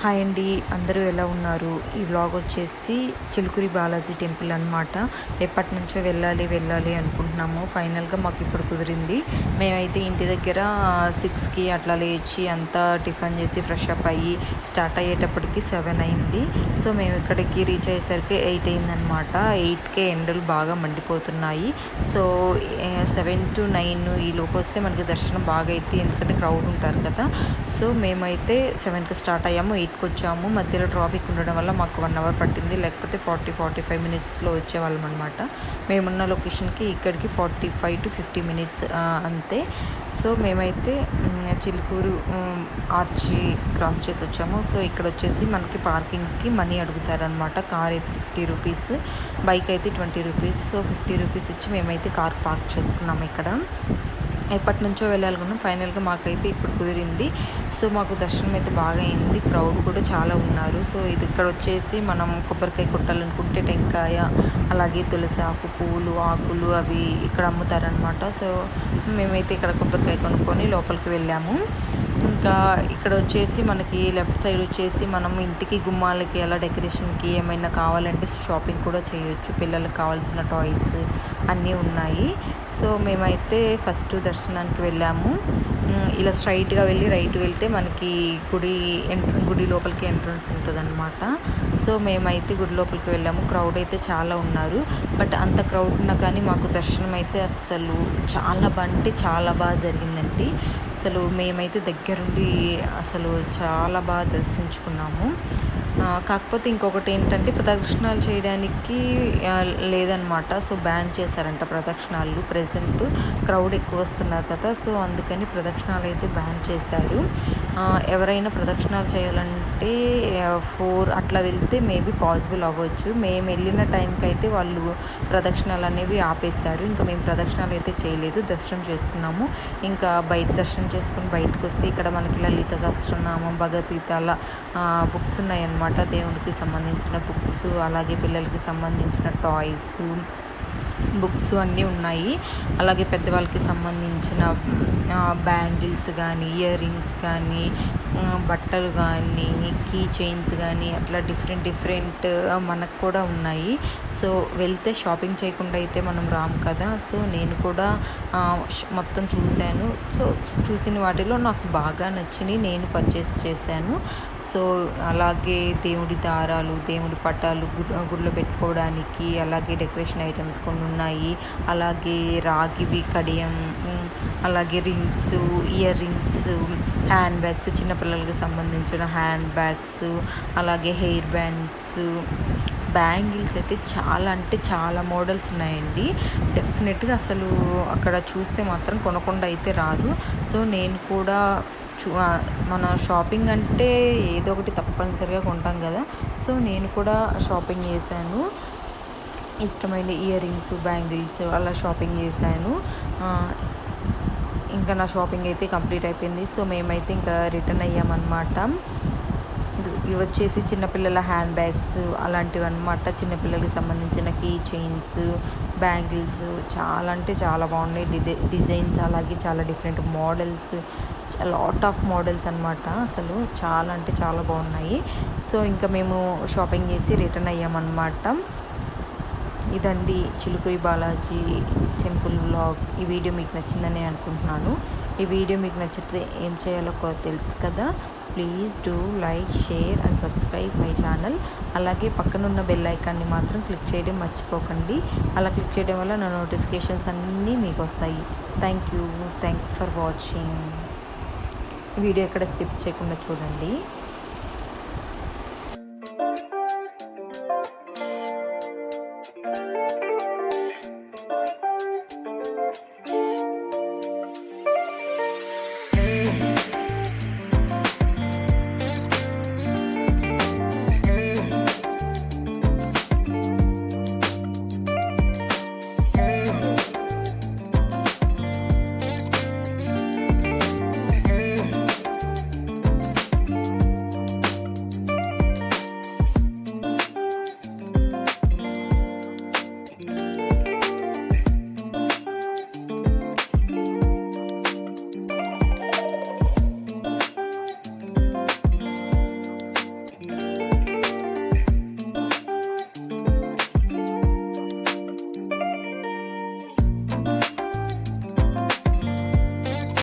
Hi అండి అందరూ ఎలా ఉన్నారు? ఈ వ్లాగ్ వచ్చేసి చిలుకూరి బాలాజీ టెంపుల్ అనమాట ఎప్పటి నుంచో వెళ్ళాలి వెళ్ళాలి అనుకుంటున్నాము. ఫైనల్గా మాకు ఇప్పుడు కుదిరింది. మేమైతే ఇంటి దగ్గర సిక్స్కి అట్లా లేచి అంతా టిఫిన్ చేసి ఫ్రెష్ అప్ అయ్యి స్టార్ట్ అయ్యేటప్పటికి సెవెన్ అయింది. సో మేము ఇక్కడికి రీచ్ అయ్యేసరికి ఎయిట్ అయిందనమాట ఎయిట్కే ఎండలు బాగా మండిపోతున్నాయి. సో సెవెన్ టు నైన్ ఈ లోపు వస్తే మనకి దర్శనం బాగా అయితే ఎందుకంటే క్రౌడ్ ఉంటారు కదా. సో మేమైతే సెవెన్కి స్టార్ట్ అయ్యాము. ఎయిట్కి వచ్చాము. మధ్యలో ట్రాఫిక్ ఉండడం వల్ల మాకు వన్ అవర్ పట్టింది. లేకపోతే ఫార్టీ ఫార్టీ ఫైవ్ మినిట్స్లో వచ్చేవాళ్ళం అనమాట మేమున్న లొకేషన్కి ఇక్కడికి forty five to fifty minutes అంతే. సో మేమైతే చిలుకూరు ఆర్చి క్రాస్ చేసి వచ్చాము. సో ఇక్కడ వచ్చేసి మనకి పార్కింగ్కి మనీ అడుగుతారనమాట కార్ అయితే ఫిఫ్టీ రూపీస్ బైక్ అయితే twenty rupees. So fifty rupees ఇచ్చి మేమైతే కార్ పార్క్ చేసుకున్నాము ఇక్కడ. ఎప్పటి నుంచో వెళ్ళాలనుకున్నాం ఫైనల్గా మాకైతే ఇప్పుడు కుదిరింది. సో మాకు దర్శనం అయితే బాగా అయింది. క్రౌడ్ కూడా చాలా ఉన్నారు. సో ఇది ఇక్కడ వచ్చేసి మనం కొబ్బరికాయ కొట్టాలనుకుంటే టెంకాయ అలాగే తులసి ఆకు పువ్వులు ఆకులు అవి ఇక్కడ అమ్ముతారనమాట సో మేమైతే ఇక్కడ కొబ్బరికాయ కొనుక్కొని లోపలికి వెళ్ళాము. ఇంకా ఇక్కడ వచ్చేసి మనకి లెఫ్ట్ సైడ్ వచ్చేసి మనం ఇంటికి గుమ్మాలకి అలా డెకరేషన్కి ఏమైనా కావాలంటే షాపింగ్ కూడా చేయొచ్చు. పిల్లలకు కావాల్సిన టాయ్స్ అన్నీ ఉన్నాయి. సో మేమైతే ఫస్ట్ దర్శనానికి వెళ్ళాము. ఇలా స్ట్రైట్గా వెళ్ళి రైట్ వెళ్తే మనకి గుడి ఎంట్ర గుడి లోపలికి ఎంట్రన్స్ ఉంటుందన్నమాట. సో మేమైతే గుడి లోపలికి వెళ్ళాము. క్రౌడ్ అయితే చాలా ఉన్నారు. బట్ అంత క్రౌడ్ ఉన్నా కానీ మాకు దర్శనం అయితే అస్సలు చాలా బాగా అంటే చాలా బాగా జరిగిందండి. అసలు మేమైతే దగ్గరుండి అసలు చాలా బాగా దర్శించుకున్నాము. కాకపోతే ఇంకొకటి ఏంటంటే ప్రదక్షిణాలు చేయడానికి లేదనమాట సో బ్యాన్ చేశారంట ప్రదక్షిణాలు. ప్రజెంట్ క్రౌడ్ ఎక్కువ వస్తున్నారు కదా సో అందుకని ప్రదక్షిణాలు అయితే బ్యాన్ చేశారు. ఎవరైనా ప్రదక్షిణాలు చేయాలంటే ఫోర్ అట్లా వెళ్తే మేబీ పాసిబుల్ అవ్వచ్చు. మేము వెళ్ళిన టైంకి అయితే వాళ్ళు ప్రదక్షిణాలు అనేవి ఆపేశారు. ఇంకా మేము ప్రదక్షిణాలు అయితే చేయలేదు. దర్శనం చేసుకున్నాము. ఇంకా బయట దర్శనం చేసుకుని బయటకు వస్తే ఇక్కడ మనకి లలిత సహస్రనామం భగవద్గీత అలా బుక్స్ ఉన్నాయన్నమాట. దేవుడికి సంబంధించిన బుక్స్ అలాగే పిల్లలకి సంబంధించిన టాయ్స్ బుక్స్ అన్నీ ఉన్నాయి. అలాగే పెద్దవాళ్ళకి సంబంధించిన బ్యాంగిల్స్ కానీ ఇయర్ రింగ్స్ కానీ బట్టలు కానీ కీ చైన్స్ కానీ అట్లా డిఫరెంట్ డిఫరెంట్ మనకు కూడా ఉన్నాయి. సో వెళ్తే షాపింగ్ చేయకుండా అయితే మనం రాము కదా. సో నేను కూడా మొత్తం చూశాను. సో చూసిన వాటిలో నాకు బాగా నచ్చినాయి. నేను పర్చేస్ చేశాను. సో అలాగే దేవుడి దారాలు దేవుడి పట్టాలు గు- గుడిలో పెట్టుకోవడానికి అలాగే డెకరేషన్ ఐటమ్స్ కొన్ని ఉన్నాయి. అలాగే రాగివి కడియం అలాగే rings ear rings hand bags చిన్నపిల్లలకి సంబంధించిన హ్యాండ్ బ్యాగ్స్ అలాగే హెయిర్ బ్యాండ్స్ బ్యాంగిల్స్ అయితే చాలా అంటే చాలా మోడల్స్ ఉన్నాయండి. డెఫినెట్గా అసలు అక్కడ చూస్తే మాత్రం కొనకుండా అయితే రాదు. సో నేను కూడా మన షాపింగ్ అంటే ఏదో ఒకటి తప్పనిసరిగా కొంటాం కదా. సో నేను కూడా షాపింగ్ చేశాను. ఇష్టమైన ఇయర్ రింగ్స్ బ్యాంగిల్స్ అలా షాపింగ్ చేశాను. ఇంకా నా షాపింగ్ అయితే కంప్లీట్ అయిపోయింది. సో మేమైతే ఇంకా రిటర్న్ అయ్యామన్నమాట. ఇవి వచ్చేసి చిన్నపిల్లల హ్యాండ్ బ్యాగ్స్ అలాంటివి అనమాట చిన్నపిల్లలకి సంబంధించిన కీ చైన్స్ బ్యాంగిల్స్ చాలా అంటే చాలా బాగున్నాయి. డి- డిజైన్స్ అలాగే చాలా different models lot of models అనమాట అసలు. చాలా అంటే చాలా బాగున్నాయి. సో ఇంకా మేము షాపింగ్ చేసి రిటర్న్ అయ్యామన్నమాట. ఇదండి చిలుకూరి బాలాజీ టెంపుల్ వ్లాగ్. ఈ వీడియో మీకు నచ్చిందని అనుకుంటున్నాను. ఈ వీడియో మీకు నచ్చితే ఏం చేయాలో తెలుసు కదా? Please do like share and subscribe my channel. అలాగే పక్కనున్న బెల్ ఐకాన్ని మాత్రం క్లిక్ చేయడం మర్చిపోకండి. అలా క్లిక్ చేయడం వల్ల నా నోటిఫికేషన్స్ అన్నీ మీకు వస్తాయి. Thank you. Thanks for watching. Video ఎక్కడ స్కిప్ చేయకుండా చూడండి.